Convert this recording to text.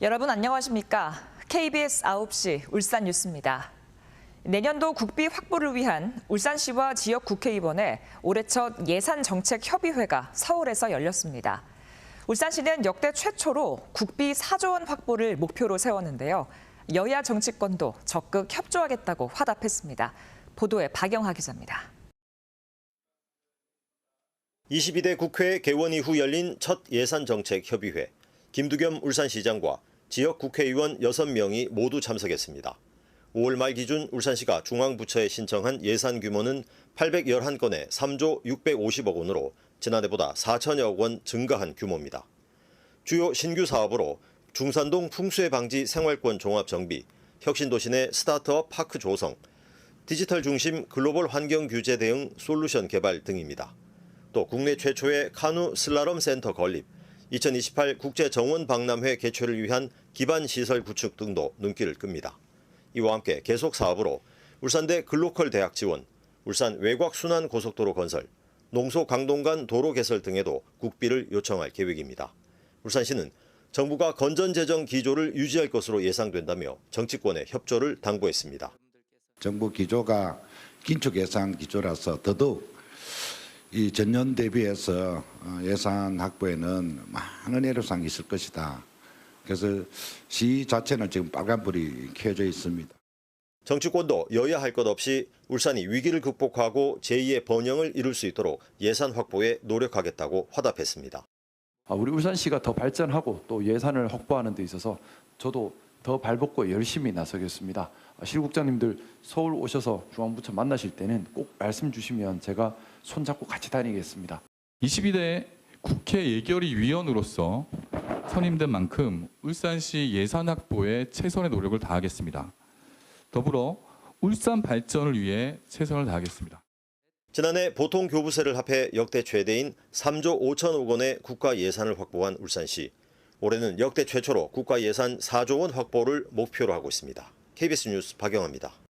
여러분 안녕하십니까? KBS 9시 울산 뉴스입니다. 내년도 국비 확보를 위한 울산시와 지역 국회의원의 올해 첫 예산 정책 협의회가 서울에서 열렸습니다. 울산시는 역대 최초로 국비 4조 원 확보를 목표로 세웠는데요. 여야 정치권도 적극 협조하겠다고 화답했습니다. 보도에 박영하 기자입니다. 22대 국회 개원 이후 열린 첫 예산정책협의회. 김두겸 울산시장과 지역 국회의원 6명이 모두 참석했습니다. 5월 말 기준 울산시가 중앙부처에 신청한 예산 규모는 811건에 3조 650억 원으로 지난해보다 4천여억 원 증가한 규모입니다. 주요 신규 사업으로 중산동 풍수해 방지 생활권 종합 정비, 혁신도시 내 스타트업 파크 조성, 디지털 중심 글로벌 환경 규제 대응 솔루션 개발 등입니다. 또 국내 최초의 카누 슬라럼 센터 건립, 2028 국제 정원 박람회 개최를 위한 기반 시설 구축 등도 눈길을 끕니다. 이와 함께 계속 사업으로 울산대 글로컬 대학 지원, 울산 외곽 순환 고속도로 건설, 농소 강동 간 도로 개설 등에도 국비를 요청할 계획입니다. 울산시는 정부가 건전 재정 기조를 유지할 것으로 예상된다며 정치권의 협조를 당부했습니다. 정부 기조가 긴축 예산 기조라서 더더욱 이 전년 대비해서 어, 예산 확보에는 많은 애로사항이 있을 것이다. 그래서 시 자체는 지금 빨간불이 켜져 있습니다. 정치권도 여야 할 것 없이 울산이 위기를 극복하고 제2의 번영을 이룰 수 있도록 예산 확보에 노력하겠다고 화답했습니다. 아, 우리 울산시가 더 발전하고 또 예산을 확보하는 데 있어서 저도 더 발벗고 열심히 나서겠습니다. 아, 실국장님들 서울 오셔서 중앙부처 만나실 때는 꼭 말씀 주시면 제가 손잡고 같이 다니겠습니다. 22대 국회 예결위 위원으로서 선임된 만큼 울산시 예산 확보에 최선의 노력을 다하겠습니다. 더불어 울산 발전을 위해 최선을 다하겠습니다. 지난해 보통 교부세를 합해 역대 최대인 3조 5천억 원의 국가 예산을 확보한 울산시. 올해는 역대 최초로 국가 예산 4조 원 확보를 목표로 하고 있습니다. KBS 뉴스 박영아입니다.